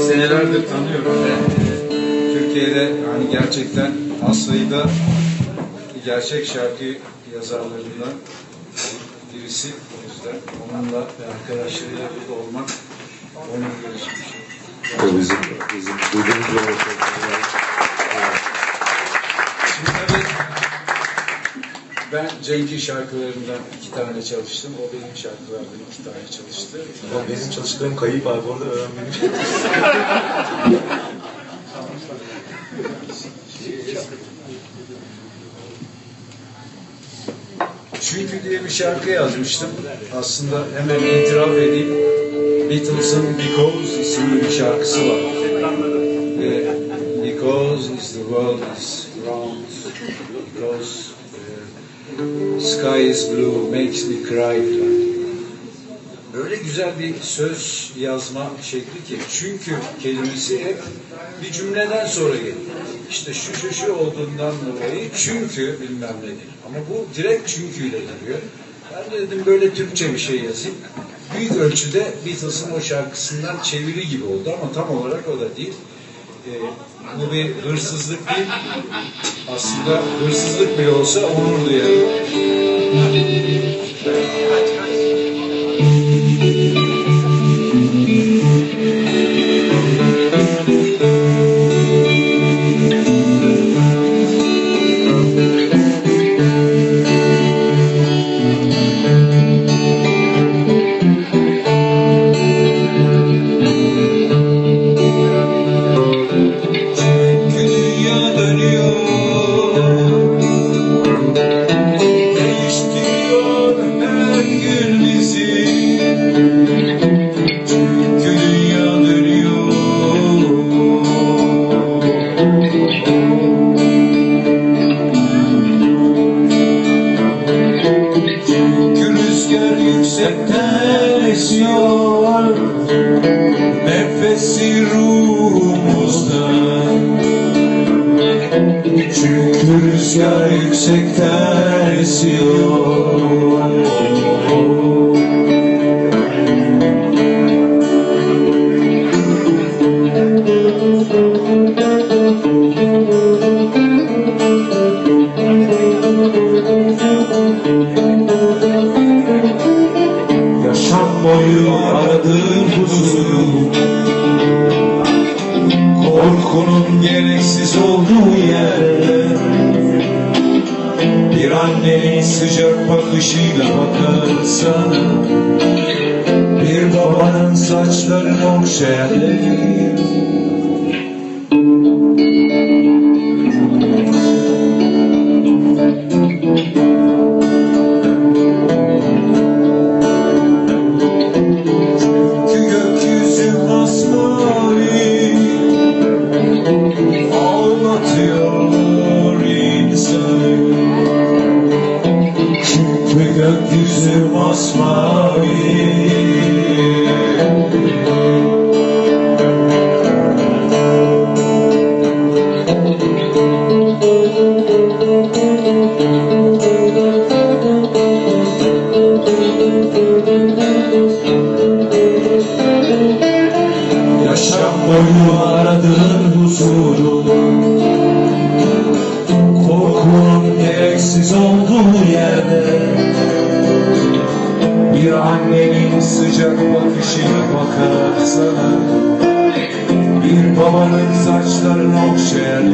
senelerdir tanıyorum. Türkiye'de yani gerçekten az sayıda gerçek şarkı yazarlarından birisi. O yüzden onunla ve arkadaşlarıyla burada olmak verici bir şey. Bizim, bizim duyduğumuz ben Cenk'in şarkılarından iki tane çalıştım. O benim şarkılardan iki tane çalıştı. Benim çalıştığım kayıp abi orada öğrenmedim. Çünkü diye bir şarkı yazmıştım. Aslında hemen itiraf edeyim. Beatles'ın Because isimli bir şarkısı var. Because is the world is round. Because e, sky is blue makes me cry. Öyle güzel bir söz yazma şekli ki çünkü kelimesi hep bir cümleden sonra gelir. İşte şu şu şu olduğundan dolayı çünkü bilmem nedir. Ama bu direkt çünküyle geliyor. Ben de dedim böyle Türkçe bir şey yazayım. Büyük ölçüde Beatles'ın o şarkısından çeviri gibi oldu ama tam olarak o da değil. Ee, bu bir hırsızlık değil. Aslında hırsızlık bile olsa onur duyarım. Nefesi ruhumuzda. Çünkü rüzgar yüksekten esiyor. Yaşam gereksiz olduğu yerde Bir annenin sıcak bakışıyla bakar sana Bir babanın saçlarını okşayan Yaşam boyu aradığın huzuru. Korkunun gereksiz olduğu yerde annenin sıcak bakışıyla bakar sana Bir babanın saçlarını okşayan.